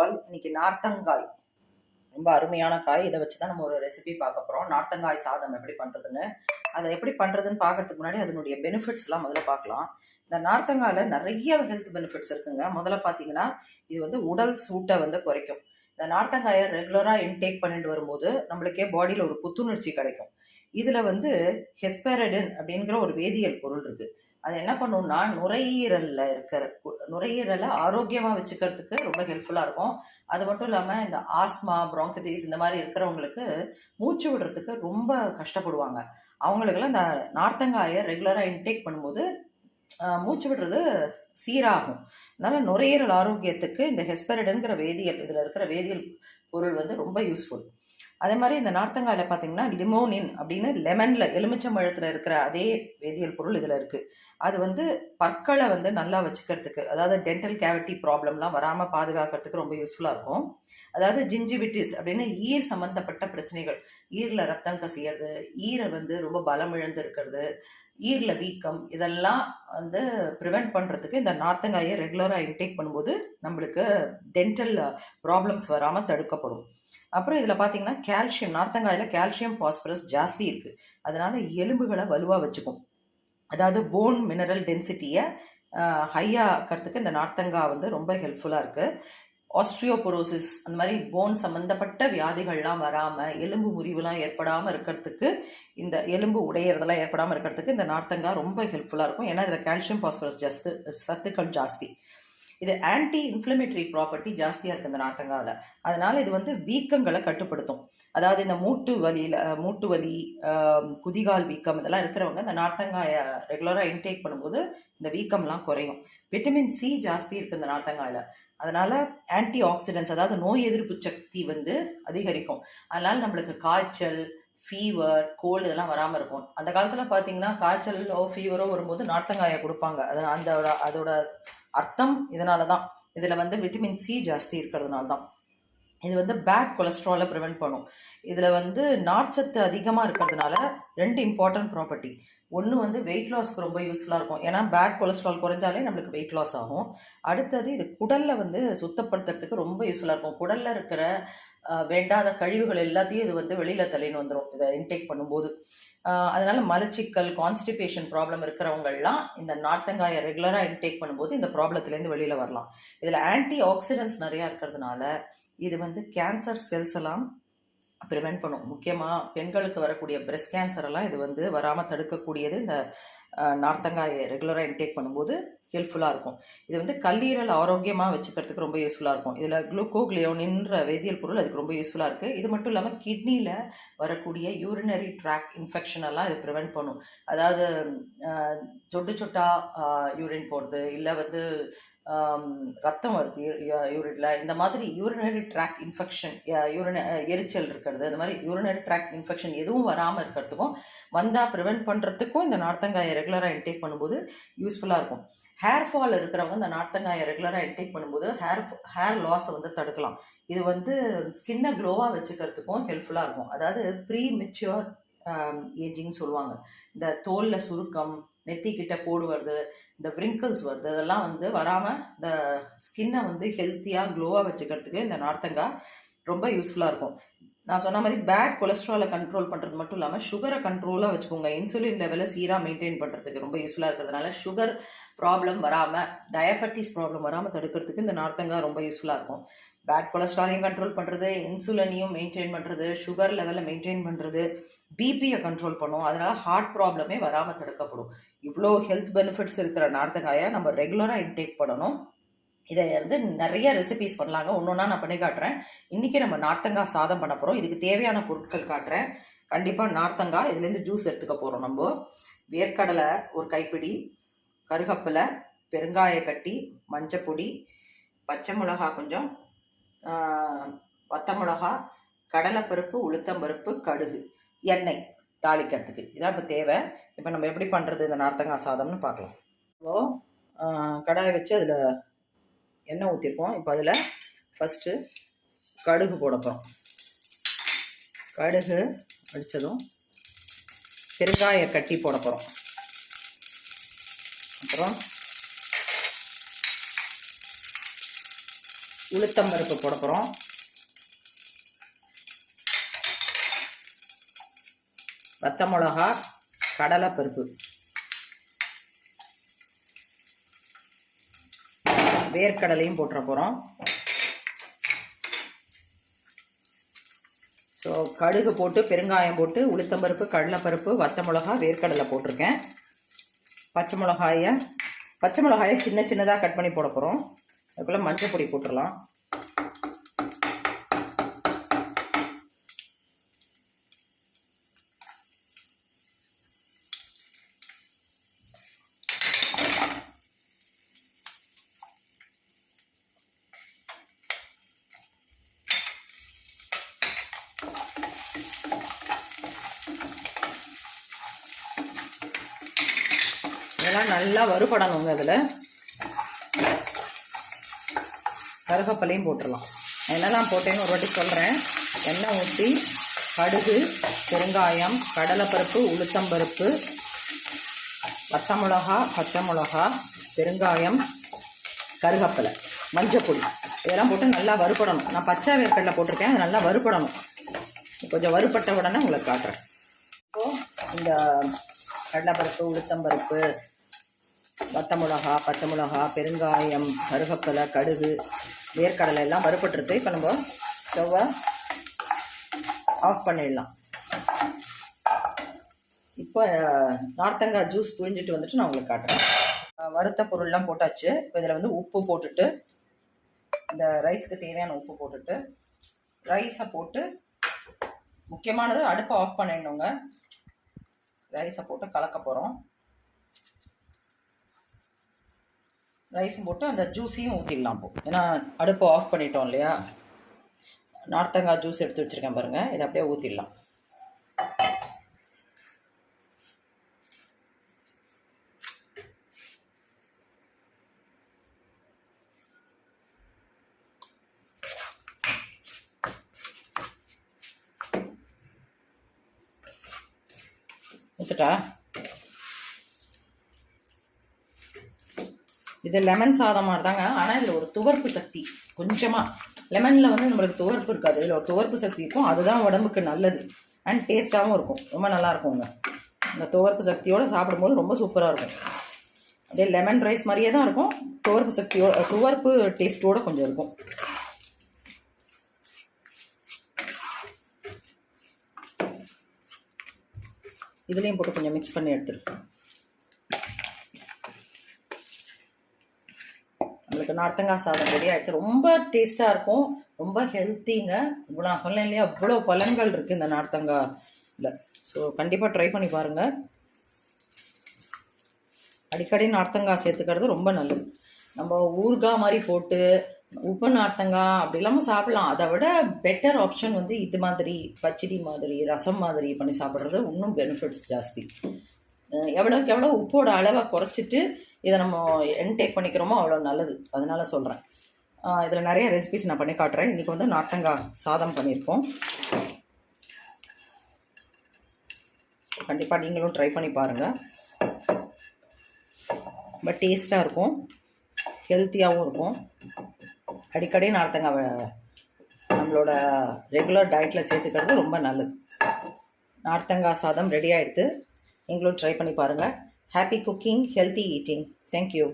All இன்னைக்கு நார்த்தங்காய். ரொம்ப அருமையான காய். இதை வச்சு தான் நம்ம ஒரு ரெசிபி பார்க்க போகிறோம் நார்த்தங்காய் சாதம் எப்படி பண்ணுறதுன்னு அதை எப்படி பண்ணுறதுன்னு பார்க்கறதுக்கு முன்னாடி அதனுடைய பெனிஃபிட்ஸ்லாம் முதல்ல பார்க்கலாம். இந்த நார்த்தங்காயில் நிறைய ஹெல்த் பெனிஃபிட்ஸ் இருக்குங்க. முதல்ல பார்த்தீங்கன்னா இது வந்து உடல் சூட்டை வந்து குறைக்கும். இந்த நார்த்தங்காயை ரெகுலராக இன்டேக் பண்ணிட்டு வரும்போது நம்மளுக்கே பாடியில் ஒரு புத்துணர்ச்சி கிடைக்கும். இதில் வந்து ஹெஸ்பெரடின் அப்படிங்கிற ஒரு வேதியியல் பொருள் இருக்குது அது என்ன பண்ணும்னா நுரையீரலில் இருக்கிற நுரையீரலை ஆரோக்கியமாக வச்சுக்கிறதுக்கு ரொம்ப ஹெல்ப்ஃபுல்லாக இருக்கும். அது மட்டும் இல்லாமல் இந்த ஆஸ்மா bronchitis இந்த மாதிரி இருக்கிறவங்களுக்கு மூச்சு விடுறதுக்கு ரொம்ப கஷ்டப்படுவாங்க. அவங்களுக்கெல்லாம் இந்த நார்த்தங்காயை ரெகுலராக இன்டேக் பண்ணும்போது மூச்சு விடுறது சீராகும். அதனால் நுரையீரல் ஆரோக்கியத்துக்கு இந்த ஹெஸ்பெரடன்கிற வேதியியல் இதில் இருக்கிற வேதியியல் பொருள் வந்து ரொம்ப யூஸ்ஃபுல் அதே மாதிரி இந்த நார்த்தங்காயில் பார்த்தீங்கன்னா லிமோனின் அப்படின்னு லெமனில் எலுமிச்சம்பழத்தில் இருக்கிற அதே வேதியியல் பொருள் இதில் இருக்குது அது வந்து பற்களை வந்து நல்லா வச்சுக்கிறதுக்கு அதாவது டென்டல் கேவிட்டி ப்ராப்ளம்லாம் வராமல் பாதுகாக்கிறதுக்கு ரொம்ப யூஸ்ஃபுல்லாக இருக்கும். அதாவது ஜிஞ்சிவிட்டிஸ் அப்படின்னு ஈர் சம்மந்தப்பட்ட பிரச்சனைகள். ஈரில் ரத்தம் கசியறது ஈரை வந்து ரொம்ப பலம் இழந்து இருக்கிறது ஈரில் வீக்கம் இதெல்லாம் வந்து ப்ரிவெண்ட் பண்ணுறதுக்கு இந்த நார்த்தங்காயை ரெகுலராக இன்டேக் பண்ணும்போது நம்மளுக்கு டென்டல் ப்ராப்ளம்ஸ் வராமல் தடுக்கப்படும். அப்புறம் இதில் பார்த்தீங்கன்னா கால்சியம் நார்த்தங்காயில் கால்சியம் பாஸ்பரஸ் ஜாஸ்தி இருக்குது அதனால் எலும்புகளை வலுவாக வச்சுக்கும். அதாவது போன் மினரல் டென்சிட்டியை ஹையாக ஆக்கிறதுக்கு இந்த நார்த்தங்காய் வந்து ரொம்ப ஹெல்ப்ஃபுல்லாக இருக்குது ஆஸ்ட்ரியோபொரோசிஸ் அந்த மாதிரி போன் சம்மந்தப்பட்ட வியாதிகள்லாம் வராமல் எலும்பு முறிவுலாம் ஏற்படாமல் இருக்கிறதுக்கு இந்த எலும்பு உடையிறதெல்லாம் ஏற்படாமல் இருக்கிறதுக்கு இந்த நார்த்தங்காய் ரொம்ப ஹெல்ப்ஃபுல்லாக இருக்கும். ஏன்னா இதில் கால்சியம் பாஸ்பரஸ் ஜாஸ்தி சத்துக்கள் ஜாஸ்தி. இது ஆன்டி இன்ஃப்ளமேட்டரி ப்ராப்பர்ட்டி ஜாஸ்தியாக இருக்குது இந்த நார்த்தங்காயில் அதனால் இது வந்து வீக்கங்களை கட்டுப்படுத்தும். அதாவது இந்த மூட்டு வலியில் மூட்டு வலி குதிகால் வீக்கம் இதெல்லாம் இருக்கிறவங்க இந்த நார்த்தங்காயை ரெகுலராக இன்டேக் பண்ணும்போது இந்த வீக்கம்லாம் குறையும். விட்டமின் சி ஜாஸ்தி இருக்குது இந்த நார்த்தங்காயில் அதனால் ஆன்டி ஆக்சிடென்ட்ஸ் அதாவது நோய் எதிர்ப்பு சக்தி வந்து அதிகரிக்கும். அதனால் நம்மளுக்கு காய்ச்சல் ஃபீவர் கோல்டு இதெல்லாம் வராமல் இருக்கும். அந்த காலத்தில் பார்த்தீங்கன்னா காய்ச்சலோ ஃபீவரோ வரும்போது நார்த்தங்காயை கொடுப்பாங்க. அது அந்த அதோட அர்த்தம் இதனால தான் இதில் வந்து விட்டமின் சி ஜாஸ்தி இருக்கிறதுனால தான் இது வந்து பேட் கொலஸ்ட்ராலை ப்ரிவெண்ட் பண்ணும். இதில் வந்து நார்ச்சத்து அதிகமாக இருக்கிறதுனால ரெண்டு இம்பார்ட்டன்ட் ப்ராப்பர்ட்டி ஒன்று வந்து வெயிட் லாஸ்க்கு ரொம்ப யூஸ்ஃபுல்லாக இருக்கும். ஏன்னா பேட் கொலஸ்ட்ரால் குறைஞ்சாலே நம்மளுக்கு வெயிட் லாஸ் ஆகும். அடுத்தது இது குடலில் வந்து சுத்தப்படுத்துறதுக்கு ரொம்ப யூஸ்ஃபுல்லாக இருக்கும். குடலில் இருக்கிற வேண்டாத கழிவுகள் எல்லாத்தையும் இது வந்து வெளியில் தள்ளின்னு வந்துடும் இதை இன்டேக் பண்ணும்போது. அதனால் மலச்சிக்கல் கான்ஸ்டிபேஷன் ப்ராப்ளம் இருக்கிறவங்கள்லாம் இந்த நார்த்தங்காயை ரெகுலராக இன்டேக் பண்ணும்போது இந்த ப்ராப்ளத்துலேருந்து வெளியில் வரலாம். இதில் ஆன்டி ஆக்சிடென்ட்ஸ் நிறையா இருக்கிறதுனால இது வந்து கேன்சர் செல்ஸ் எல்லாம் ப்ரிவெண்ட் பண்ணும். முக்கியமாக பெண்களுக்கு வரக்கூடிய பிரெஸ்ட் கேன்சர் எல்லாம் இது வந்து வராமல் தடுக்கக்கூடியது இந்த நார்த்தங்காய் நார்த்தங்காயை ரெகுலராக இன்டேக் பண்ணும்போது ஹெல்ப்ஃபுல்லாக இருக்கும். இது வந்து கல்லீரல் ஆரோக்கியமாக வச்சுக்கிறதுக்கு ரொம்ப யூஸ்ஃபுல்லாக இருக்கும். இதில் குளுக்கோக்ளியோனின்ற வேதியியல் பொருள் அதுக்கு ரொம்ப யூஸ்ஃபுல்லாக இருக்குது இது மட்டும் இல்லாமல் கிட்னியில் வரக்கூடிய யூரினரி ட்ராக் இன்ஃபெக்ஷன் எல்லாம் இது ப்ரிவெண்ட் பண்ணும். அதாவது சொட்டு சொட்டாக யூரின் போடுறது இல்லை வந்து ரத்தம் வருது யூரினில் இந்த மாதிரி யூரினரி ட்ராக் இன்ஃபெக்ஷன் யூரின எரிச்சல் இருக்கிறது. இந்த மாதிரி யூரினரி ட்ராக் இன்ஃபெக்ஷன் எதுவும் வராமல் இருக்கிறதுக்கும் வந்தால் ப்ரிவெண்ட் பண்ணுறதுக்கும் இந்த நார்த்தங்காயை ரெகுலராக இன்டேக் பண்ணும்போது யூஸ்ஃபுல்லாக இருக்கும். ஹேர் ஃபால் இருக்கிறவங்க இந்த நார்த்தங்காயை ரெகுலராக இன்டேக் பண்ணும்போது ஹேர் ஹேர் லாஸை வந்து தடுக்கலாம். இது வந்து ஸ்கின்னை க்ளோவாக வச்சுக்கிறதுக்கும் ஹெல்ப்ஃபுல்லாக இருக்கும். அதாவது ப்ரீ மெச்சுவர் Um, ஏஜிங் சொல்லுவாங்க. இந்த தோலில் சுருக்கம் நெத்திக்கிட்ட கோடு வருது இந்த விரிங்கிள்ஸ் வருது அதெல்லாம் வந்து வராமல் இந்த ஸ்கின்னை வந்து ஹெல்த்தியாக க்ளோவாக வச்சுக்கிறதுக்கு இந்த நார்த்தங்காய் ரொம்ப யூஸ்ஃபுல்லாக இருக்கும். நான் சொன்ன மாதிரி பேட் கொலஸ்ட்ராலை கண்ட்ரோல் பண்ணுறது மட்டும் இல்லாமல் சுகரை கண்ட்ரோலாக வச்சுக்கோங்க. இன்சுலின் லெவலை சீராக மெயின்டைன் பண்ணுறதுக்கு ரொம்ப யூஸ்ஃபுல்லாக இருக்கிறதுனால சுகர் ப்ராப்ளம் வராமல் டயபெட்டிஸ் ப்ராப்ளம் வராமல் தடுக்கிறதுக்கு இந்த நார்த்தங்காய் ரொம்ப யூஸ்ஃபுல்லாக இருக்கும். பேட் கொலஸ்ட்ராலையும் கண்ட்ரோல் பண்ணுறது இன்சுலனையும் மெயின்டைன் பண்ணுறது சுகர் லெவலை மெயின்டைன் பண்ணுறது பிபியை கண்ட்ரோல் பண்ணும். அதனால் ஹார்ட் ப்ராப்ளமே வராமல் தடுக்கப்படும். இவ்வளோ ஹெல்த் பெனிஃபிட்ஸ் இருக்கிற நார்த்தங்காயை நம்ம ரெகுலராக இன்டேக் பண்ணணும். இதை வந்து நிறைய ரெசிபிஸ் பண்ணலாங்க. ஒன்று ஒன்றா நான் பண்ணி காட்டுறேன். இன்றைக்கி நம்ம நார்த்தங்காய் சாதம் பண்ண போகிறோம் இதுக்கு தேவையான பொருட்கள் காட்டுறேன். கண்டிப்பாக நார்த்தங்காய் இதுலேருந்து ஜூஸ் எடுத்துக்க போகிறோம் நம்ம. வேர்க்கடலை ஒரு கைப்பிடி கருகப்பிலை பெருங்காய கட்டி மஞ்சப்பொடி பச்சை மிளகா கொஞ்சம் வத்த மிளகா கடலைப்பருப்பு உளுத்தம்பருப்பு கடுகு எண்ணெய் தாளிக்கிறதுக்கு. இதான் இப்போ தேவை. இப்போ நம்ம எப்படி பண்ணுறது இந்த நார்த்தங்காய் சாதம்னு பார்க்கலாம். இப்போ கடாயை வச்சு அதில் எண்ணெய் ஊற்றிருப்போம் இப்போ அதில் ஃபஸ்ட்டு கடுகு போட போகிறோம் கடுகு அடித்ததும் பெருங்காய கட்டி போட போகிறோம் அப்புறம் உளுத்தம் பருப்பு போட போகிறோம் வத்த மிளகா கடலைப்பருப்பு வேர்க்கடலையும் போட்டுற போகிறோம் ஸோ கடுகு போட்டு பெருங்காயம் போட்டு உளுத்தம்பருப்பு கடலைப்பருப்பு வத்த மிளகா வேர்க்கடலை போட்டிருக்கேன். பச்சை மிளகாயை பச்சை மிளகாயை சின்ன சின்னதாக கட் பண்ணி போட போகிறோம் அதுக்குள்ளே மஞ்சள் பொடி போட்டுடலாம் இதெல்லாம் நல்லா வறுபடணுங்க அதில். கருகப்பலையும் போட்டுடலாம். என்னெல்லாம் போட்டேன்னு ஒரு வாட்டி சொல்கிறேன் எண்ணெய் ஊற்றி கடுகு பெருங்காயம் கடலைப்பருப்பு உளுத்தம்பருப்பு வத்த மிளகா பச்சை மிளகா பெருங்காயம் கருகப்பலை மஞ்சப்பொடி. இதெல்லாம் போட்டு நல்லா வறுபடணும். நான் பச்சை வேர்க்கடலை போட்டிருக்கேன். அது நல்லா வறுபடணும். கொஞ்சம் வறுபட்ட உடனே உங்களுக்கு காட்டுறேன். இப்போது இந்த கடலைப்பருப்பு உளுத்தம்பருப்பு வத்த மிளகா பச்சை மிளகா பெருங்காயம் கருகப்பலை கடுகு வேர்க்கடலை எல்லாம் வறுபட்டுருக்கு. இப்போ நம்ம ஸ்டவ்வை ஆஃப் பண்ணிடலாம். இப்போ நார்த்தங்காய் ஜூஸ் புழிஞ்சிட்டு வந்துட்டு நான் உங்களுக்கு காட்டுறேன். வறுத்த பொருள்லாம் போட்டாச்சு. இப்போ இதில் வந்து உப்பு போட்டுட்டு இந்த ரைஸ்க்கு தேவையான உப்பு போட்டுட்டு ரைஸை போட்டு முக்கியமானது அடுப்பை ஆஃப் பண்ணிடணுங்க. ரைஸை போட்டு கலக்க போகிறோம் ரைஸும் போட்டு அந்த ஜூஸையும் ஊற்றிடலாம் இப்போ ஏன்னா அடுப்பை ஆஃப் பண்ணிட்டோம் இல்லையா? நார்த்தங்காய் ஜூஸ் எடுத்து வச்சுருக்கேன் பாருங்கள் இதை அப்படியே ஊற்றிடலாம் ஊற்றுட்டா இது லெமன் சாதம் மாதிரி தாங்க ஆனால் இதில் ஒரு துவர்ப்பு சக்தி கொஞ்சமாக லெமனில் வந்து நம்மளுக்கு துவர்ப்பு இருக்காது. இதில் ஒரு துவர்ப்பு சக்தி இருக்கும். அதுதான் உடம்புக்கு நல்லது. அண்ட் டேஸ்ட்டாகவும் இருக்கும். ரொம்ப நல்லாயிருக்குங்க இந்த துவர்ப்பு சக்தியோடு சாப்பிடும்போது ரொம்ப சூப்பராக இருக்கும். அதே லெமன் ரைஸ் மாதிரியே தான் இருக்கும். துவர்ப்பு சக்தியோட துவர்ப்பு டேஸ்ட்டோடு கொஞ்சம் இருக்கும். இதுலேயும் போட்டு கொஞ்சம் மிக்ஸ் பண்ணி எடுத்துருக்கோம் நம்மளுக்கு நார்த்தங்காய் சாதம் ரெடி ஆகிடுச்சு ரொம்ப டேஸ்ட்டாக இருக்கும். ரொம்ப ஹெல்த்திங்க இப்போ நான் சொன்னேன் இல்லையா? அவ்வளோ பலன்கள் இருக்குது இந்த நார்த்தங்காயில். ஸோ கண்டிப்பாக ட்ரை பண்ணி பாருங்கள் அடிக்கடி நார்த்தங்காய் சேர்த்துக்கிறது ரொம்ப நல்லது. நம்ம ஊறுகாய் மாதிரி போட்டு உப்பு நார்த்தங்காய் அப்படி இல்லாமல் சாப்பிடலாம். அதை விட பெட்டர் ஆப்ஷன் வந்து இது மாதிரி பச்சடி மாதிரி ரசம் மாதிரி பண்ணி சாப்பிட்றது இன்னும் பெனிஃபிட்ஸ் ஜாஸ்தி. எவ்வளோக்கு எவ்வளோ உப்போட அளவை குறைச்சிட்டு இதை நம்ம என்டேக் பண்ணிக்கிறோமோ அவ்வளோ நல்லது. அதனால் சொல்கிறேன் இதில் நிறைய ரெசிபிஸ் நான் பண்ணி காட்டுறேன். இன்றைக்கி வந்து நார்த்தங்காய் சாதம் பண்ணியிருக்கோம். கண்டிப்பாக நீங்களும் ட்ரை பண்ணி பாருங்கள் ரொம்ப டேஸ்ட்டாக இருக்கும். ஹெல்த்தியாகவும் இருக்கும். அடிக்கடி நார்த்தங்காய் நம்மளோட ரெகுலர் டயட்டில் சேர்த்துக்கிறது ரொம்ப நல்லது. நார்த்தங்காய் சாதம் ரெடி ஆகிடுது நீங்களும் ட்ரை பண்ணி பாருங்கள் happy cooking healthy eating thank you